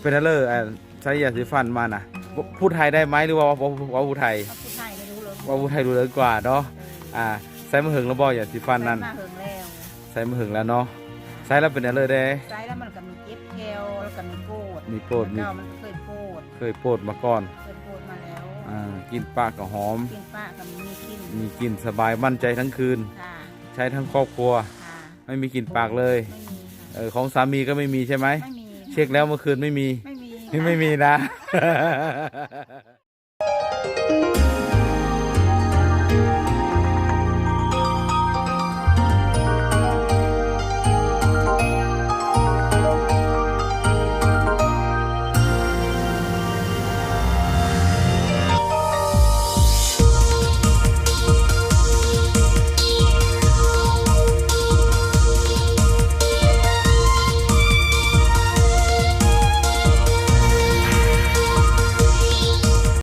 เป็นอะไรอะใช้ยาสีฟันมานะพูดไทยได้ไหมหรือว่าว่าว่าพูดไทยเขาพูดไทยไม่รู้เลยว่าพูดไทยรู้เลยกว่าเนาะอ่าใส่มะเหิงแล้วบ่ยาสีฟันนั่นมาเหิงแล้วใส่มะเหิงแล้วเนาะใส่แล้วเป็นอะไรเด้ใช้แล้วมันก็มีเจ็บแคลแล้วก็มีโกดมีโปรดมีเก่ามันก็เคยโกดเคยโปรดมาก่อนเคยโกดมาแล้วอ่ากินปากก็หอมกินป้าก็มีกินมีกลิ่นสบายมั่นใจทั้งคืนค่ะใช้ทั้งครอบครัวค่ะไม่มีกลิ่นปากเลยไม่มีค่ะเออของสามีก็ไม่มีใช่ไหมไม่มี เช็คแล้วเมื่อคืนไม่มี ไม่มี ไม่มีนะ